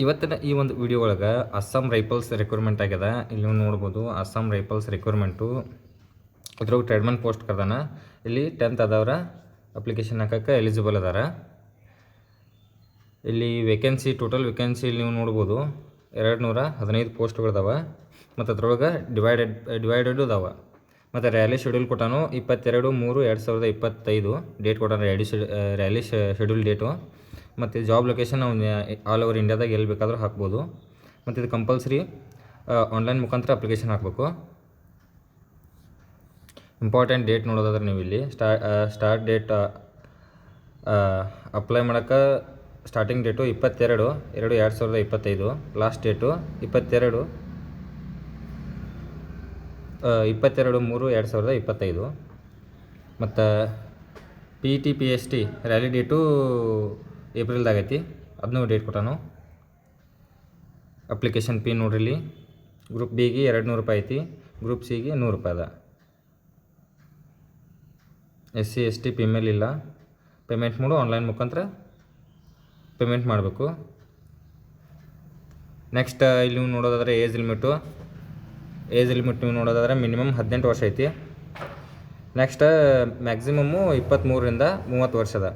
ಇವತ್ತಿನ ಈ ಒಂದು ವಿಡಿಯೋ ಒಳಗೆ ಅಸ್ಸಾಂ ರೈಫಲ್ಸ್ ರಿಕ್ವೈರ್ಮೆಂಟ್ ಆಗ್ಯದ. ಇಲ್ಲಿ ನೋಡ್ಬೋದು ಅಸ್ಸಾಂ ರೈಫಲ್ಸ್ ರಿಕ್ವೈರ್ಮೆಂಟು ಇದ್ರಾಗ ಟ್ರೇಡ್ಮನ್ ಪೋಸ್ಟ್ ಕರ್ದಾನ. ಇಲ್ಲಿ ಟೆಂತ್ ಆದವ್ರ ಅಪ್ಲಿಕೇಶನ್ ಹಾಕಕ್ಕೆ ಎಲಿಜಿಬಲ್ ಅದಾರ. ಇಲ್ಲಿ ವೇಕೆನ್ಸಿ ಟೋಟಲ್ ವೇಕೆನ್ಸಿ ಇಲ್ಲಿ ನೀವು ನೋಡ್ಬೋದು. ಎರಡು ನೂರ ಹದಿನೈದು ಪೋಸ್ಟ್ಗಳಿದಾವೆ ಮತ್ತು ಅದ್ರೊಳಗೆ ಡಿವೈಡೆಡ್ ಡಿವೈಡೆಡ್ ಅದಾವ ಮತ್ತು ರ್ಯಾಲಿ ಶೆಡ್ಯೂಲ್ ಕೊಟ್ಟಾನು ಇಪ್ಪತ್ತೆರಡು, ಮೂರು, ಎರಡು ಸಾವಿರದ ಇಪ್ಪತ್ತೈದು. ಡೇಟ್ ಕೊಟ್ಟಾನ ರ್ಯಾಲಿ ಶೆಡ್ ರ್ಯಾಲಿ ಶೆಡ್ಯೂಲ್ ಡೇಟು ಮತ್ತು ಜಾಬ್ ಲೊಕೇಶನ್ ನಾವು ಆಲ್ ಓವರ್ ಇಂಡಿಯಾದಾಗ ಎಲ್ಲಿ ಬೇಕಾದರೂ ಹಾಕ್ಬೋದು. ಮತ್ತು ಇದು ಕಂಪಲ್ಸರಿ ಆನ್ಲೈನ್ ಮುಖಾಂತರ ಅಪ್ಲಿಕೇಶನ್ ಹಾಕಬೇಕು. ಇಂಪಾರ್ಟೆಂಟ್ ಡೇಟ್ ನೋಡೋದಾದ್ರೆ ನೀವು ಇಲ್ಲಿ ಸ್ಟಾ ಸ್ಟಾರ್ಟ್ ಡೇಟ್ ಅಪ್ಲೈ ಮಾಡೋಕ್ಕೆ ಸ್ಟಾರ್ಟಿಂಗ್ ಡೇಟು ಇಪ್ಪತ್ತೆರಡು, ಎರಡು ಎರಡು ಸಾವಿರದ ಇಪ್ಪತ್ತೈದು. ಲಾಸ್ಟ್ ಡೇಟು ಇಪ್ಪತ್ತೆರಡು ಇಪ್ಪತ್ತೆರಡು ಮೂರು ಎರಡು ಸಾವಿರದ ಇಪ್ಪತ್ತೈದು. ಮತ್ತು P T P S T rally date ಏಪ್ರಿಲ್ದಾಗ ಐತಿ. ಅದನ್ನೂ ಡೇಟ್ ಕೊಟ್ಟಾನು. ಅಪ್ಲಿಕೇಶನ್ ಪಿ ನೋಡ್ರಿ ಗ್ರೂಪ್ ಬಿಗೆ ಎರಡು ನೂರು ರೂಪಾಯಿ ಐತಿ. ಗ್ರೂಪ್ ಸಿಗೆ ನೂರು ರೂಪಾಯಿ ಅದ. S C, S T female ಇಲ್ಲ. ಪೇಮೆಂಟ್ ಮಾಡು ಆನ್ಲೈನ್ ಮುಖಾಂತರ ಪೇಮೆಂಟ್ ಮಾಡಬೇಕು. ನೆಕ್ಸ್ಟ್, ಇಲ್ಲಿ ನೀವು ನೋಡೋದಾದ್ರೆ ಏಜ್ ಲಿಮಿಟು. ಏಜ್ ಲಿಮಿಟ್ ನೀವು ನೋಡೋದಾದ್ರೆ ಮಿನಿಮಮ್ ಹದಿನೆಂಟು ವರ್ಷ ಐತಿ. ನೆಕ್ಸ್ಟ್, ಮ್ಯಾಕ್ಸಿಮಮ್ಮು ಇಪ್ಪತ್ತ್ಮೂರರಿಂದ ಮೂವತ್ತು ವರ್ಷದ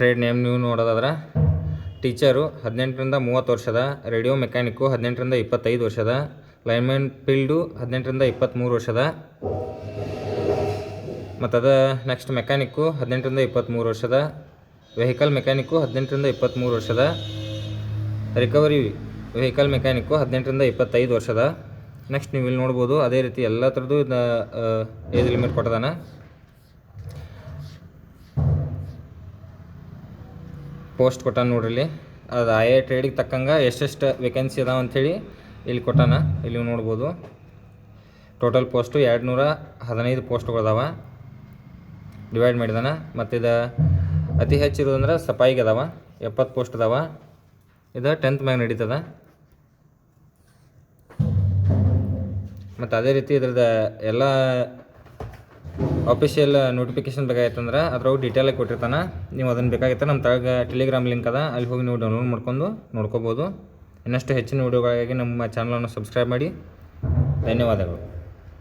ಟ್ರೇಡ್ ನೇಮ್ ನೀವು ನೋಡೋದಾದ್ರೆ ಟೀಚರು ಹದಿನೆಂಟರಿಂದ ಮೂವತ್ತು ವರ್ಷದ, ರೇಡಿಯೋ ಮೆಕ್ಯಾನಿಕ್ಕು ಹದಿನೆಂಟರಿಂದ ಇಪ್ಪತ್ತೈದು ವರ್ಷದ ಲೈನ್ಮ್ಯಾನ್ ಫೀಲ್ಡು ಹದಿನೆಂಟರಿಂದ ಇಪ್ಪತ್ತ್ಮೂರು ವರ್ಷದ. ಮತ್ತು ಅದ ನೆಕ್ಸ್ಟ್ ಮೆಕ್ಯಾನಿಕ್ಕು ಹದಿನೆಂಟರಿಂದ ಇಪ್ಪತ್ತ್ಮೂರು ವರ್ಷದ, ವೆಹಿಕಲ್ ಮೆಕ್ಯಾನಿಕ್ಕು ಹದಿನೆಂಟರಿಂದ ಇಪ್ಪತ್ತ್ಮೂರು ವರ್ಷದ, ರಿಕವರಿ ವೆಹಿಕಲ್ ಮೆಕ್ಯಾನಿಕ್ಕು ಹದಿನೆಂಟರಿಂದ ಇಪ್ಪತ್ತೈದು ವರ್ಷದ. ನೆಕ್ಸ್ಟ್ ನೀವು ಇಲ್ಲಿ ನೋಡ್ಬೋದು, ಅದೇ ರೀತಿ ಎಲ್ಲ ಥರದ್ದು ಏಜ್ ಲಿಮಿಟ್ ಕೊಟ್ಟದಾನ ಪೋಸ್ಟ್ ಕೊಟ್ಟಾನ ನೋಡ್ರಿ ಅದು ಐ ಐ ಟ್ರೇಡಿಗೆ ತಕ್ಕಂಗೆ ಎಷ್ಟೆಷ್ಟು ವೇಕೆನ್ಸಿ ಅದಾವ ಅಂಥೇಳಿ ಇಲ್ಲಿ ಕೊಟ್ಟಾನ. ಇಲ್ಲಿ ನೋಡ್ಬೋದು. ಟೋಟಲ್ ಪೋಸ್ಟು ಎರಡು ನೂರ ಹದಿನೈದು ಪೋಸ್ಟ್ಗಳದಾವ ಡಿವೈಡ್ ಮಾಡಿದಾನ. ಮತ್ತು ಇದು ಅತಿ ಹೆಚ್ಚಿರೋದಂದ್ರೆ ಸಪಾಯಿಗೆ ಅದಾವ. ಎಪ್ಪತ್ತು ಪೋಸ್ಟ್ ಅದಾವ. ಇದು ಟೆಂತ್ ಮ್ಯಾಗ ನಡೀತದ. ಮತ್ತು ಅದೇ ರೀತಿ ಇದ್ರದ್ದು ಎಲ್ಲ ಅಫಿಷಿಯಲ್ ನೋಟಿಫಿಕೇಶನ್ ಬೇಕಾಗಿತ್ತಂದ್ರೆ ಅದ್ರೊಳಗೆ ಡೀಟೇಲಾಗಿ ಕೊಟ್ಟಿರ್ತಾನೆ. ನೀವು ಅದನ್ನು ಬೇಕಾಗಿತ್ತು ನಮ್ಮ ತಳಗ ಟೆಲಿಗ್ರಾಮ್ ಲಿಂಕ್ ಅದ. ಅಲ್ಲಿ ಹೋಗಿ ನೀವು ಡೌನ್ಲೋಡ್ ಮಾಡ್ಕೊಂಡು ನೋಡ್ಕೋಬೋದು. ಇನ್ನಷ್ಟು ಹೆಚ್ಚಿನ ವೀಡಿಯೋಗಳಿಗಾಗಿ ನಮ್ಮ ಚಾನಲನ್ನು ಸಬ್ಸ್ಕ್ರೈಬ್ ಮಾಡಿ. ಧನ್ಯವಾದಗಳು.